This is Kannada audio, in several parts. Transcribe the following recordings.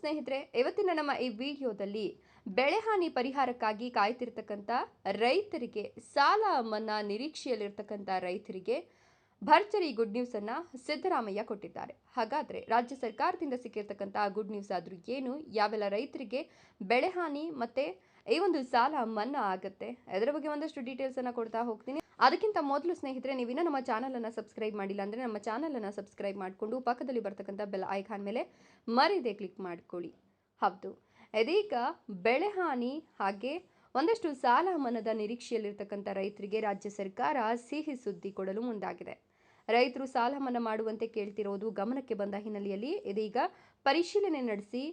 ಸ್ನೇಹಿತರೆ, ಇವತ್ತಿನ ನಮ್ಮ ಈ ವಿಡಿಯೋದಲ್ಲಿ ಬೆಳೆಹಾನಿ ಪರಿಹಾರಕ್ಕಾಗಿ ಕಾಯ್ತಿರ್ತಕ್ಕಂಥ ರೈತರಿಗೆ ಸಾಲ ಮನ್ನಾ ನಿರೀಕ್ಷೆಯಲ್ಲಿರ್ತಕ್ಕಂಥ ರೈತರಿಗೆ ಭರ್ಜರಿ ಗುಡ್ ನ್ಯೂಸ್ ಅನ್ನ ಸಿದ್ದರಾಮಯ್ಯ ಕೊಟ್ಟಿದ್ದಾರೆ. ಹಾಗಾದ್ರೆ ರಾಜ್ಯ ಸರ್ಕಾರದಿಂದ ಸಿಕ್ಕಿರ್ತಕ್ಕಂಥ ಗುಡ್ ನ್ಯೂಸ್ ಆದ್ರೂ ಏನು? ಯಾವೆಲ್ಲ ರೈತರಿಗೆ ಬೆಳೆಹಾನಿ ಮತ್ತೆ ಈ ಒಂದು ಸಾಲ ಮನ್ನಾ ಆಗುತ್ತೆ. ಅದರ ಬಗ್ಗೆ ಒಂದಷ್ಟು ಡೀಟೇಲ್ಸ್ ಅನ್ನ ಕೊಡ್ತಾ ಹೋಗ್ತೀನಿ. ಅದಕ್ಕಿಂತ ಮೊದಲು ಸ್ನೇಹಿತರೆ ನೀವಿನ್ನೂ ನಮ್ಮ ಚಾನಲ್ ಅನ್ನ ಸಬ್ಸ್ಕ್ರೈಬ್ ಮಾಡಿಲ್ಲ ಅಂದ್ರೆ ನಮ್ಮ ಚಾನಲ್ ಅನ್ನ ಸಬ್ಸ್ಕ್ರೈಬ್ ಮಾಡಿಕೊಂಡು ಪಕ್ಕದಲ್ಲಿ ಬರ್ತಕ್ಕಂಥ ಬೆಲ್ ಐಕಾನ್ ಮೇಲೆ ಮರಿದೆ ಕ್ಲಿಕ್ ಮಾಡ್ಕೊಳ್ಳಿ. ಹೌದು. ಇದೀಗ ಬೆಳೆಹಾನಿ ಹಾಗೆ ಒಂದಷ್ಟು ಸಾಲ ಮನ್ನದ ನಿರೀಕ್ಷೆಯಲ್ಲಿರ್ತಕ್ಕಂಥ ರೈತರಿಗೆ ರಾಜ್ಯ ಸರ್ಕಾರ ಸಿಹಿ ಸುದ್ದಿ ಕೊಡಲು ಮುಂದಾಗಿದೆ. ರೈತರು ಸಾಲ ಮನ್ನಾ ಮಾಡುವಂತೆ ಕೇಳ್ತಿರೋದು ಗಮನಕ್ಕೆ ಬಂದ ಹಿನ್ನೆಲೆಯಲ್ಲಿ ಇದೀಗ ಪರಿಶೀಲನೆ ನಡೆಸಿ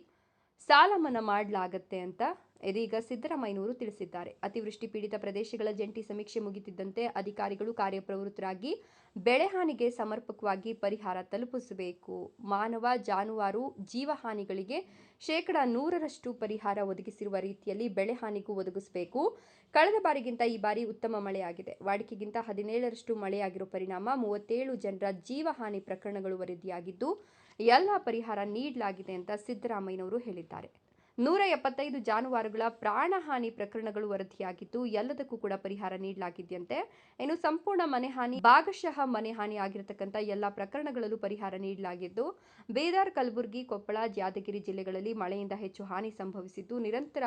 ಸಾಲ ಮನ್ನಾ ಮಾಡಲಾಗತ್ತೆ ಅಂತ ಇದೀಗ ಸಿದ್ದರಾಮಯ್ಯನವರು ತಿಳಿಸಿದ್ದಾರೆ. ಅತಿವೃಷ್ಟಿ ಪೀಡಿತ ಪ್ರದೇಶಗಳ ಜಂಟಿ ಸಮೀಕ್ಷೆ ಮುಗಿತಿದ್ದಂತೆ ಅಧಿಕಾರಿಗಳು ಕಾರ್ಯಪ್ರವೃತ್ತರಾಗಿ ಬೆಳೆಹಾನಿಗೆ ಸಮರ್ಪಕವಾಗಿ ಪರಿಹಾರ ತಲುಪಿಸಬೇಕು. ಮಾನವ, ಜಾನುವಾರು, ಜೀವಹಾನಿಗಳಿಗೆ ಶೇಕಡ ನೂರರಷ್ಟು ಪರಿಹಾರ ಒದಗಿಸಿರುವ ರೀತಿಯಲ್ಲಿ ಬೆಳೆಹಾನಿಗೂ ಒದಗಿಸಬೇಕು. ಕಳೆದ ಬಾರಿಗಿಂತ ಈ ಬಾರಿ ಉತ್ತಮ ಮಳೆಯಾಗಿದೆ. ವಾಡಿಕೆಗಿಂತ ಹದಿನೇಳರಷ್ಟು ಮಳೆಯಾಗಿರುವ ಪರಿಣಾಮ ಮೂವತ್ತೇಳು ಜನರ ಜೀವಹಾನಿ ಪ್ರಕರಣಗಳು ವರದಿಯಾಗಿದ್ದು, ಎಲ್ಲ ಪರಿಹಾರ ನೀಡಲಾಗಿದೆ ಅಂತ ಸಿದ್ದರಾಮಯ್ಯನವರು ಹೇಳಿದ್ದಾರೆ. ನೂರ ಎಪ್ಪತ್ತೈದು ಜಾನುವಾರುಗಳ ಪ್ರಾಣಹಾನಿ ಪ್ರಕರಣಗಳು ವರದಿಯಾಗಿದ್ದು, ಎಲ್ಲದಕ್ಕೂ ಕೂಡ ಪರಿಹಾರ ನೀಡಲಾಗಿದೆಯಂತೆ. ಇನ್ನು ಸಂಪೂರ್ಣ ಮನೆಹಾನಿ ಭಾಗಶಃ ಮನೆಹಾನಿ ಆಗಿರತಕ್ಕಂಥ ಎಲ್ಲ ಪ್ರಕರಣಗಳಲ್ಲೂ ಪರಿಹಾರ ನೀಡಲಾಗಿದ್ದು, ಬೇದಾರ್, ಕಲಬುರಗಿ, ಕೊಪ್ಪಳ, ಯಾದಗಿರಿ ಜಿಲ್ಲೆಗಳಲ್ಲಿ ಮಳೆಯಿಂದ ಹೆಚ್ಚು ಹಾನಿ ಸಂಭವಿಸಿದ್ದು, ನಿರಂತರ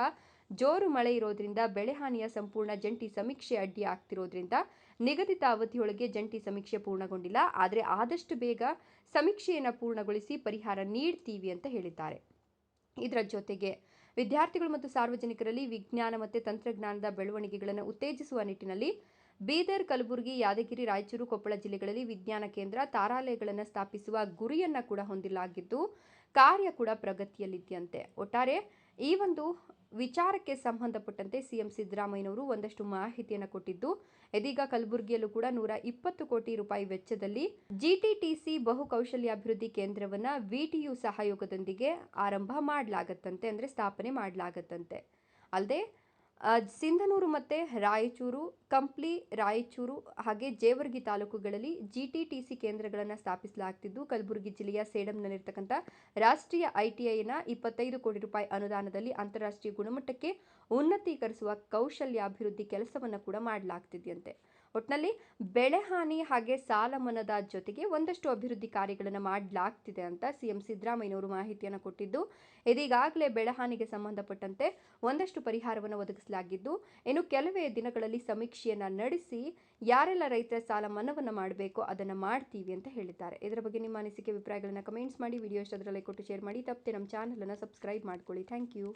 ಜೋರು ಮಳೆ ಇರೋದ್ರಿಂದ ಬೆಳೆಹಾನಿಯ ಸಂಪೂರ್ಣ ಜಂಟಿ ಸಮೀಕ್ಷೆ ಅಡ್ಡಿ ಆಗ್ತಿರೋದ್ರಿಂದ ನಿಗದಿತ ಅವಧಿಯೊಳಗೆ ಜಂಟಿ ಸಮೀಕ್ಷೆ ಪೂರ್ಣಗೊಂಡಿಲ್ಲ. ಆದರೆ ಆದಷ್ಟು ಬೇಗ ಸಮೀಕ್ಷೆಯನ್ನು ಪೂರ್ಣಗೊಳಿಸಿ ಪರಿಹಾರ ನೀಡ್ತೀವಿ ಅಂತ ಹೇಳಿದ್ದಾರೆ. ಇದರ ಜೊತೆಗೆ ವಿದ್ಯಾರ್ಥಿಗಳು ಮತ್ತು ಸಾರ್ವಜನಿಕರಲ್ಲಿ ವಿಜ್ಞಾನ ಮತ್ತು ತಂತ್ರಜ್ಞಾನದ ಬೆಳವಣಿಗೆಗಳನ್ನು ಉತ್ತೇಜಿಸುವ ನಿಟ್ಟಿನಲ್ಲಿ ಬೀದರ್, ಕಲಬುರಗಿ, ಯಾದಗಿರಿ, ರಾಯಚೂರು, ಕೊಪ್ಪಳ ಜಿಲ್ಲೆಗಳಲ್ಲಿ ವಿಜ್ಞಾನ ಕೇಂದ್ರ ತಾರಾಲಯಗಳನ್ನು ಸ್ಥಾಪಿಸುವ ಗುರಿಯನ್ನು ಕೂಡ ಹೊಂದಿಲಾಗಿದ್ದು ಕಾರ್ಯ ಕೂಡ ಪ್ರಗತಿಯಲ್ಲಿದೆಯಂತೆ. ಒಟ್ಟಾರೆ ಈ ಒಂದು ವಿಚಾರಕ್ಕೆ ಸಂಬಂಧಪಟ್ಟಂತೆ ಸಿಎಂ ಸಿದ್ದರಾಮಯ್ಯನವರು ಒಂದಷ್ಟು ಮಾಹಿತಿಯನ್ನು ಕೊಟ್ಟಿದ್ದು, ಇದೀಗ ಕಲಬುರಗಿಯಲ್ಲೂ ಕೂಡ ನೂರ ಇಪ್ಪತ್ತು ಕೋಟಿ ರೂಪಾಯಿ ವೆಚ್ಚದಲ್ಲಿ ಜಿಟಿಟಿಸಿ ಬಹುಕೌಶಲ್ಯಾಭಿವೃದ್ಧಿ ಕೇಂದ್ರವನ್ನ ವಿಟಿಯು ಸಹಯೋಗದೊಂದಿಗೆ ಆರಂಭ ಮಾಡಲಾಗತ್ತಂತೆ, ಅಂದರೆ ಸ್ಥಾಪನೆ ಮಾಡಲಾಗತ್ತಂತೆ. ಅಲ್ಲದೆ ಸಿಂಧನೂರು ಮತ್ತು ರಾಯಚೂರು, ಕಂಪ್ಲಿ, ರಾಯಚೂರು ಹಾಗೆ ಜೇವರ್ಗಿ ತಾಲೂಕುಗಳಲ್ಲಿ ಜಿ ಟಿ ಟಿ ಸಿ ಕೇಂದ್ರಗಳನ್ನು ಸ್ಥಾಪಿಸಲಾಗ್ತಿದ್ದು. ಕಲಬುರಗಿ ಜಿಲ್ಲೆಯ ಸೇಡಂನಲ್ಲಿರ್ತಕ್ಕಂಥ ರಾಷ್ಟ್ರೀಯ ಐಟಿಐನ ಇಪ್ಪತ್ತೈದು ಕೋಟಿ ರೂಪಾಯಿ ಅನುದಾನದಲ್ಲಿ ಅಂತಾರಾಷ್ಟ್ರೀಯ ಗುಣಮಟ್ಟಕ್ಕೆ ಉನ್ನತೀಕರಿಸುವ ಕೌಶಲ್ಯಾಭಿವೃದ್ಧಿ ಕೆಲಸವನ್ನು ಕೂಡ ಮಾಡಲಾಗ್ತಿದೆಯಂತೆ. ಒಟ್ಟಿನಲ್ಲಿ ಬೆಳೆಹಾನಿ ಹಾಗೆ ಸಾಲ ಮನ್ನದ ಜೊತೆಗೆ ಒಂದಷ್ಟು ಅಭಿವೃದ್ಧಿ ಕಾರ್ಯಗಳನ್ನು ಮಾಡಲಾಗ್ತಿದೆ ಅಂತ ಸಿಎಂ ಸಿದ್ದರಾಮಯ್ಯನವರು ಮಾಹಿತಿಯನ್ನು ಕೊಟ್ಟಿದ್ದು, ಇದೀಗಾಗಲೇ ಬೆಳೆಹಾನಿಗೆ ಸಂಬಂಧಪಟ್ಟಂತೆ ಒಂದಷ್ಟು ಪರಿಹಾರವನ್ನು ಒದಗಿಸಲಾಗಿದ್ದು, ಇನ್ನು ಕೆಲವೇ ದಿನಗಳಲ್ಲಿ ಸಮೀಕ್ಷೆಯನ್ನು ನಡೆಸಿ ಯಾರೆಲ್ಲ ರೈತರ ಸಾಲ ಮನ್ನವನ್ನು ಮಾಡಬೇಕು ಅದನ್ನು ಮಾಡ್ತೀವಿ ಅಂತ ಹೇಳಿದ್ದಾರೆ. ಇದರ ಬಗ್ಗೆ ನಿಮ್ಮ ಅನಿಸಿಕೆ, ಅಭಿಪ್ರಾಯಗಳನ್ನು ಕಮೆಂಟ್ಸ್ ಮಾಡಿ ವಿಡಿಯೋ ಇಷ್ಟದರಲ್ಲೇ ಕೊಟ್ಟು ಶೇರ್ ಮಾಡಿ. ತಪ್ಪದೆ ನಮ್ಮ ಚಾನಲನ್ನು ಸಬ್ಸ್ಕ್ರೈಬ್ ಮಾಡ್ಕೊಳ್ಳಿ. Thank you